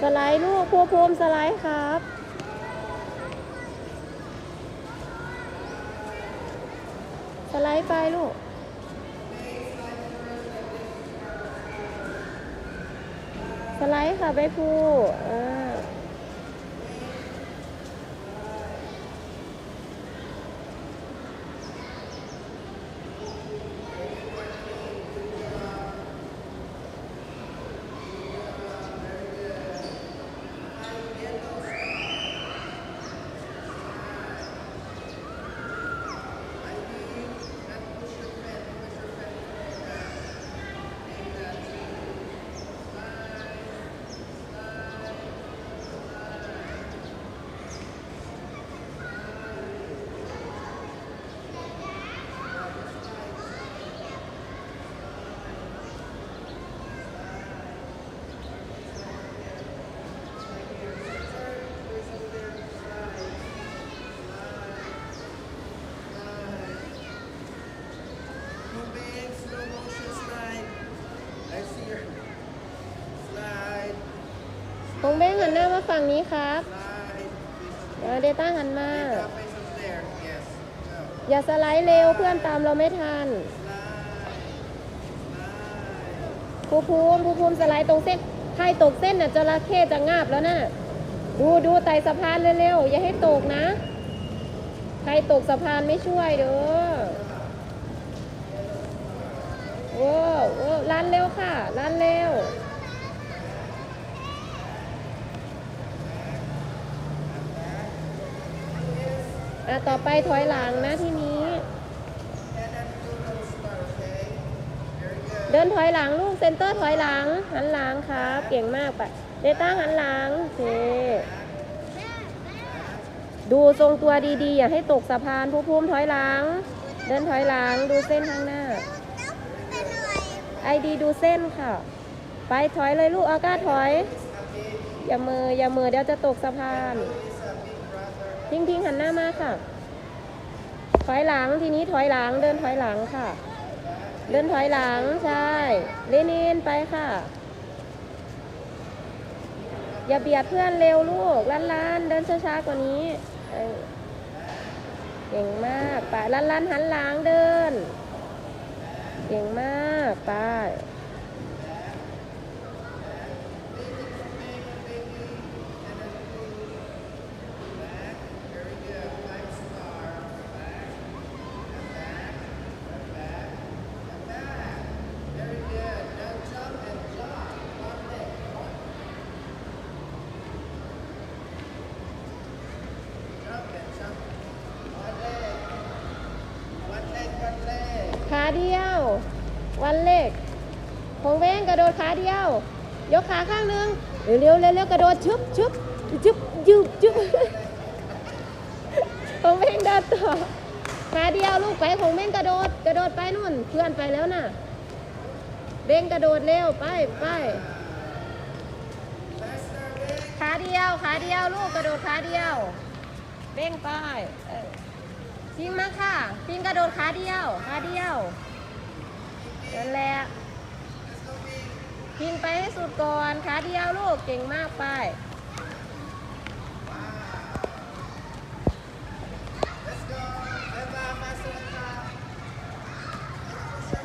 สไลด์ลูกภูภูมิสไลด์ครับ สไลด์ไปลูกสไลด์ค่ะใบพูอ่า คงเบ้งหันหน้ามาฝั่งนี้ครับ slide. เดี๋ยวเดต้าหันมา Face up, face up there. Yes. Go. อย่าสไลด์เร็วเพื่อนตามเราไม่ทัน Slide. Slide. ภูภูมิภูภูมิสไลด์ตรงเส้นใครตกเส้นน่ะจระเข้จะงาบแล้วนะ่ะดูดูไต่สะพานเร็วๆอย่าให้ตกนะ ใครตกสะพานไม่ช่วยเด้อ โว้วโว้วลันเร็วค่ะลันเร็ว อะ ต่อไปถอยหลังนะที่นี้ เดินถอยหลังลูกเซนเตอร์ถอยหลัง หันหลังครับ เก่งมากไปเดต้าหันหลังเคดูทรงตัวดีๆ อย่าให้ตกสะพานผู้ภูมถอยหลัง เดินถอยหลังดูเส้นข้างหน้า ไอดีดูเส้นค่ะ ไปถอยเลยลูกอากาถอย อย่ามืออย่ามือเดี๋ยวจะตกสะพาน ทิ้งทิ้งหันหน้ามาค่ะ ถอยหลังทีนี้ถอยหลังเดินถอยหลังค่ะ เดินถอยหลังใช่เลนินไปค่ะ อย่าเบียดเพื่อนเร็วลูกลันลันเดินช้าๆกว่านี้เก่งมากไปลันลันหันหลังเดิน ก่งมาก ไป เดียว วันเล็กของเว้งกระโดดขาเดียว ยกขาข้างนึงเร็วเร็วๆเร็วๆกระโดดชึบชึบชึบยุบจุบของเว้งเดินต่อขาเดียวลูกไปของเว้งกระโดด กระโดดไปนู่นเพื่อนไปแล้วน่ะเบ้งกระโดดเร็วไปไปขาเดียวขาเดียวลูกกระโดดขาเดียวเบ้งไป พิงมาค่ะพิงกระโดดขาเดียวขาเดียวนั่นแหละพิงไปให้สุดก่อนขาเดียวลูกเก่งมากไป